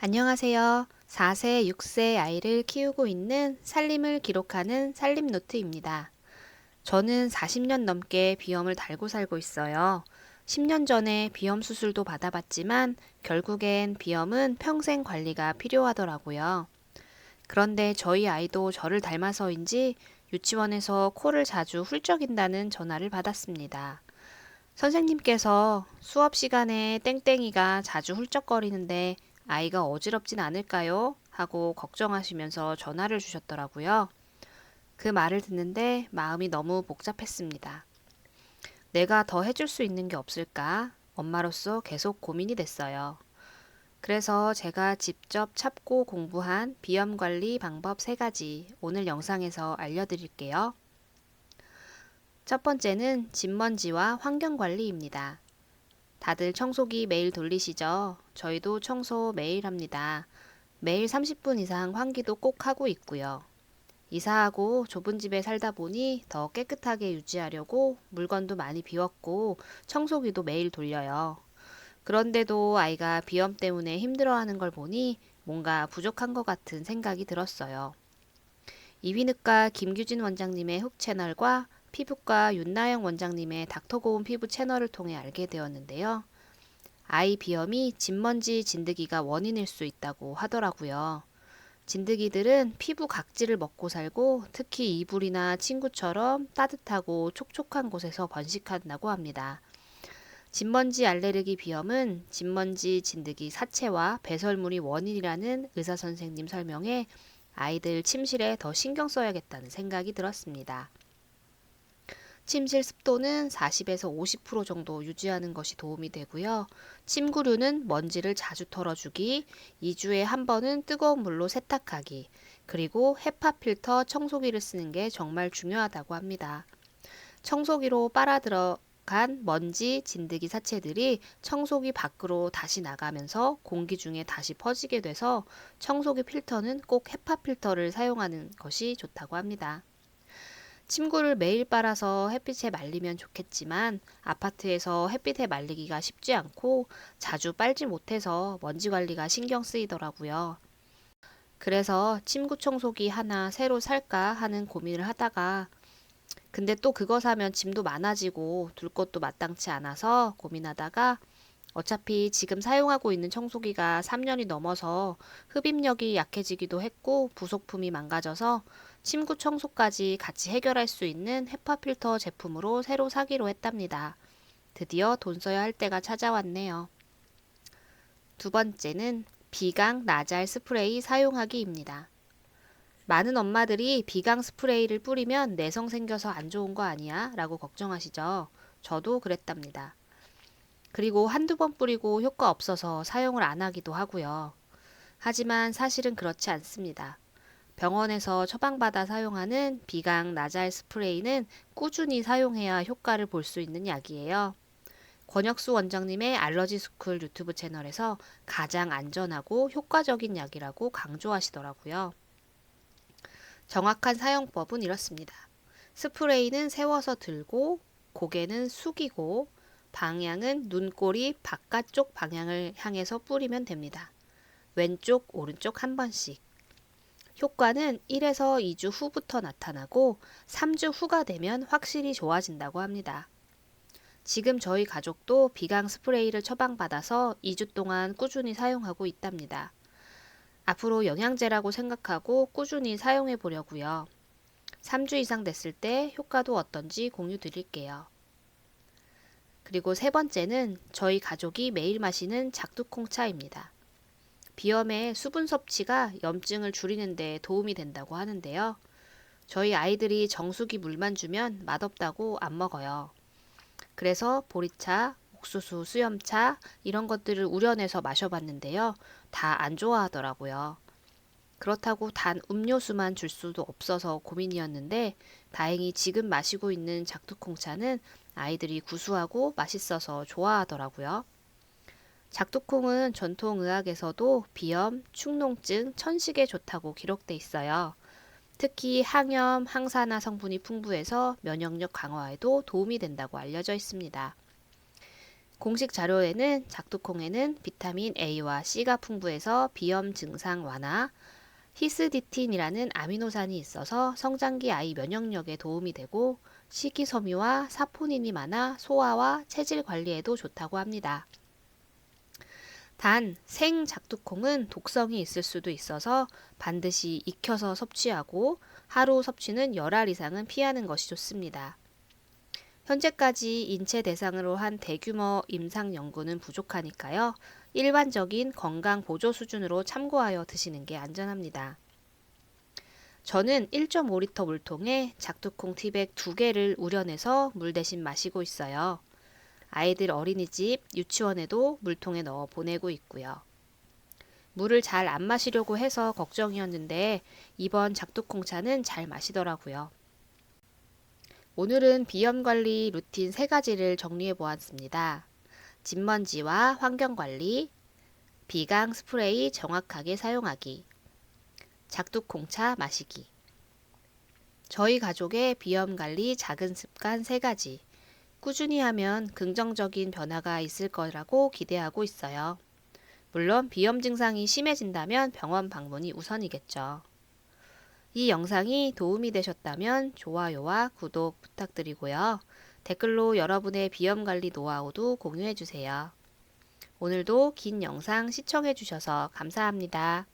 안녕하세요. 4세, 6세 아이를 키우고 있는 살림을 기록하는 살림노트입니다. 저는 40년 넘게 비염을 달고 살고 있어요. 10년 전에 비염 수술도 받아봤지만 결국엔 비염은 평생 관리가 필요하더라고요. 그런데 저희 아이도 저를 닮아서인지 유치원에서 코를 자주 훌쩍인다는 전화를 받았습니다. 선생님께서 수업 시간에 땡땡이가 자주 훌쩍거리는데 아이가 어지럽진 않을까요? 하고 걱정하시면서 전화를 주셨더라고요. 그 말을 듣는데 마음이 너무 복잡했습니다. 내가 더 해줄 수 있는 게 없을까? 엄마로서 계속 고민이 됐어요. 그래서 제가 직접 찾고 공부한 비염 관리 방법 세 가지 오늘 영상에서 알려드릴게요. 첫 번째는 집먼지와 환경 관리입니다. 다들 청소기 매일 돌리시죠? 저희도 청소 매일 합니다. 매일 30분 이상 환기도 꼭 하고 있고요. 이사하고 좁은 집에 살다 보니 더 깨끗하게 유지하려고 물건도 많이 비웠고 청소기도 매일 돌려요. 그런데도 아이가 비염 때문에 힘들어하는 걸 보니 뭔가 부족한 것 같은 생각이 들었어요. 이비인후과 김규진 원장님의 훅 채널과 피부과 윤나영 원장님의 닥터고운 피부 채널을 통해 알게 되었는데요. 아이 비염이 진먼지 진드기가 원인일 수 있다고 하더라고요. 진드기들은 피부 각질을 먹고 살고 특히 이불이나 침구처럼 따뜻하고 촉촉한 곳에서 번식한다고 합니다. 진먼지 알레르기 비염은 진먼지 진드기 사체와 배설물이 원인이라는 의사 선생님 설명에 아이들 침실에 더 신경 써야겠다는 생각이 들었습니다. 침실 습도는 40에서 50% 정도 유지하는 것이 도움이 되고요. 침구류는 먼지를 자주 털어주기, 2주에 한 번은 뜨거운 물로 세탁하기, 그리고 헤파 필터 청소기를 쓰는 게 정말 중요하다고 합니다. 청소기로 빨아 들어간 먼지, 진드기 사체들이 청소기 밖으로 다시 나가면서 공기 중에 다시 퍼지게 돼서 청소기 필터는 꼭 헤파 필터를 사용하는 것이 좋다고 합니다. 침구를 매일 빨아서 햇빛에 말리면 좋겠지만 아파트에서 햇빛에 말리기가 쉽지 않고 자주 빨지 못해서 먼지 관리가 신경 쓰이더라고요. 그래서 침구 청소기 하나 새로 살까 하는 고민을 하다가 근데 또 그거 사면 짐도 많아지고 둘 것도 마땅치 않아서 고민하다가 어차피 지금 사용하고 있는 청소기가 3년이 넘어서 흡입력이 약해지기도 했고 부속품이 망가져서 침구 청소까지 같이 해결할 수 있는 헤파 필터 제품으로 새로 사기로 했답니다. 드디어 돈 써야 할 때가 찾아왔네요. 두 번째는 비강 나잘 스프레이 사용하기입니다. 많은 엄마들이 비강 스프레이를 뿌리면 내성 생겨서 안 좋은 거 아니야? 라고 걱정하시죠. 저도 그랬답니다. 그리고 한두 번 뿌리고 효과 없어서 사용을 안 하기도 하고요. 하지만 사실은 그렇지 않습니다. 병원에서 처방받아 사용하는 비강 나잘 스프레이는 꾸준히 사용해야 효과를 볼 수 있는 약이에요. 권혁수 원장님의 알러지 스쿨 유튜브 채널에서 가장 안전하고 효과적인 약이라고 강조하시더라고요. 정확한 사용법은 이렇습니다. 스프레이는 세워서 들고 고개는 숙이고 방향은 눈꼬리 바깥쪽 방향을 향해서 뿌리면 됩니다. 왼쪽, 오른쪽 한 번씩. 효과는 1에서 2주 후부터 나타나고 3주 후가 되면 확실히 좋아진다고 합니다. 지금 저희 가족도 비강 스프레이를 처방받아서 2주 동안 꾸준히 사용하고 있답니다. 앞으로 영양제라고 생각하고 꾸준히 사용해 보려고요. 3주 이상 됐을 때 효과도 어떤지 공유 드릴게요. 그리고 세 번째는 저희 가족이 매일 마시는 작두콩 차입니다. 비염의 수분 섭취가 염증을 줄이는 데 도움이 된다고 하는데요. 저희 아이들이 정수기 물만 주면 맛없다고 안 먹어요. 그래서 보리차, 옥수수, 수염차 이런 것들을 우려내서 마셔봤는데요. 다 안 좋아하더라고요. 그렇다고 단 음료수만 줄 수도 없어서 고민이었는데 다행히 지금 마시고 있는 작두콩차는 아이들이 구수하고 맛있어서 좋아하더라고요. 작두콩은 전통 의학에서도 비염, 축농증, 천식에 좋다고 기록돼 있어요. 특히 항염, 항산화 성분이 풍부해서 면역력 강화에도 도움이 된다고 알려져 있습니다. 공식 자료에는 작두콩에는 비타민 A와 C가 풍부해서 비염 증상 완화, 히스디틴이라는 아미노산이 있어서 성장기 아이 면역력에 도움이 되고 식이섬유와 사포닌이 많아 소화와 체질 관리에도 좋다고 합니다. 단, 생 작두콩은 독성이 있을 수도 있어서 반드시 익혀서 섭취하고 하루 섭취는 열알 이상은 피하는 것이 좋습니다. 현재까지 인체 대상으로 한 대규모 임상 연구는 부족하니까요. 일반적인 건강 보조 수준으로 참고하여 드시는 게 안전합니다. 저는 1.5리터 물통에 작두콩 티백 2개를 우려내서 물 대신 마시고 있어요. 아이들 어린이집, 유치원에도 물통에 넣어 보내고 있고요. 물을 잘 안 마시려고 해서 걱정이었는데 이번 작두콩차는 잘 마시더라고요. 오늘은 비염 관리 루틴 세 가지를 정리해 보았습니다. 진먼지와 환경 관리, 비강 스프레이 정확하게 사용하기, 작두콩차 마시기. 저희 가족의 비염 관리 작은 습관 세 가지. 꾸준히 하면 긍정적인 변화가 있을 거라고 기대하고 있어요. 물론 비염 증상이 심해진다면 병원 방문이 우선이겠죠. 이 영상이 도움이 되셨다면 좋아요와 구독 부탁드리고요. 댓글로 여러분의 비염 관리 노하우도 공유해 주세요. 오늘도 긴 영상 시청해 주셔서 감사합니다.